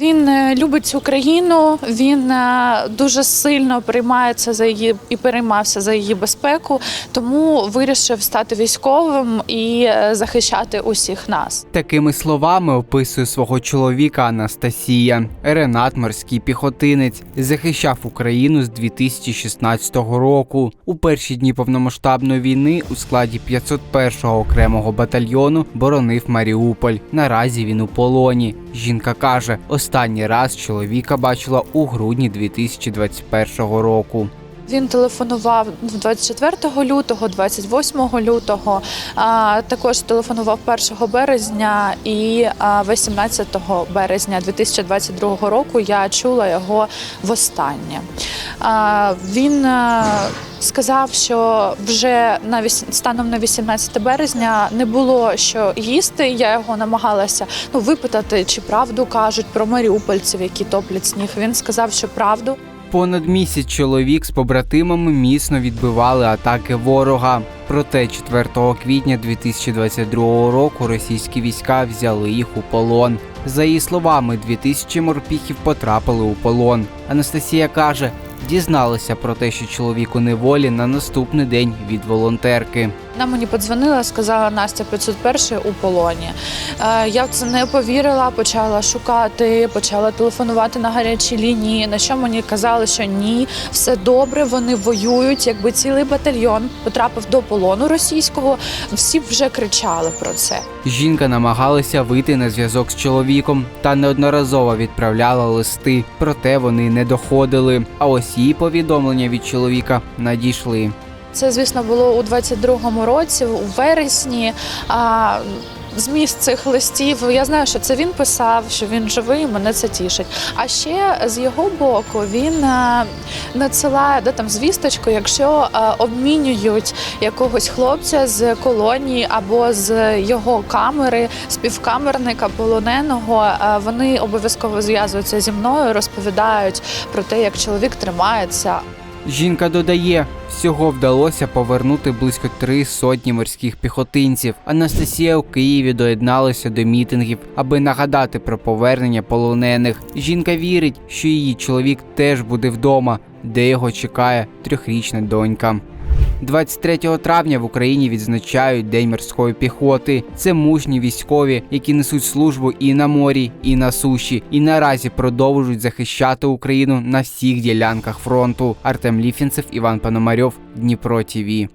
Він е, любить цю країну. Він е, дуже сильно приймається за її і переймався за її безпеку, тому вирішив стати військовим і е, захищати усіх нас. Такими словами описує свого чоловіка Анастасія. Ренат морський піхотинець захищав Україну з 2016 року. У перші дні повномасштабної війни у складі 501-го окремого батальйону боронив Маріуполь. Наразі він у полоні. Жінка каже, останній раз чоловіка бачила у грудні 2021 року. Він телефонував 24 лютого, 28 лютого, а також телефонував 1 березня і а, 18 березня 2022 року. Я чула його востаннє. Він сказав, що вже на станом на 18 березня не було що їсти. Я його намагалася ну випитати, чи правду кажуть про маріупольців, які топлять сніг. Він сказав, що правду. Понад місяць чоловік з побратимами міцно відбивали атаки ворога. Проте 4 квітня 2022 року російські війська взяли їх у полон. За її словами, 2000 морпіхів потрапили у полон. Анастасія каже, дізналася про те, що чоловік у неволі на наступний день від волонтерки. Вона мені подзвонила, сказала Настя 501 у полоні. Е, Я в це не повірила, почала шукати, почала телефонувати на гарячі лінії. На що мені казали, що ні, все добре, вони воюють. Якби цілий батальйон потрапив до полону російського, всі вже кричали про це. Жінка намагалася вийти на зв'язок з чоловіком та неодноразово відправляла листи, проте вони не доходили. А ось її повідомлення від чоловіка надійшли. Це, звісно, було у 22-му році, у вересні. А, Зміст цих листів, я знаю, що це він писав, що він живий, мене це тішить. А ще з його боку він е, надсилає де там звісточку, якщо е, обмінюють якогось хлопця з колонії або з його камери, співкамерника полоненого, е, вони обов'язково зв'язуються зі мною, розповідають про те, як чоловік тримається, Жінка додає, всього вдалося повернути близько три сотні морських піхотинців. Анастасія у Києві доєдналася до мітингів, аби нагадати про повернення полонених. Жінка вірить, що її чоловік теж буде вдома, де його чекає трьохрічна донька. 23 травня в Україні відзначають День морської піхоти. Це мужні військові, які несуть службу і на морі, і на суші, і наразі продовжують захищати Україну на всіх ділянках фронту. Артем Ліфінцев, Іван Пономарьов, Дніпро ТІВІ.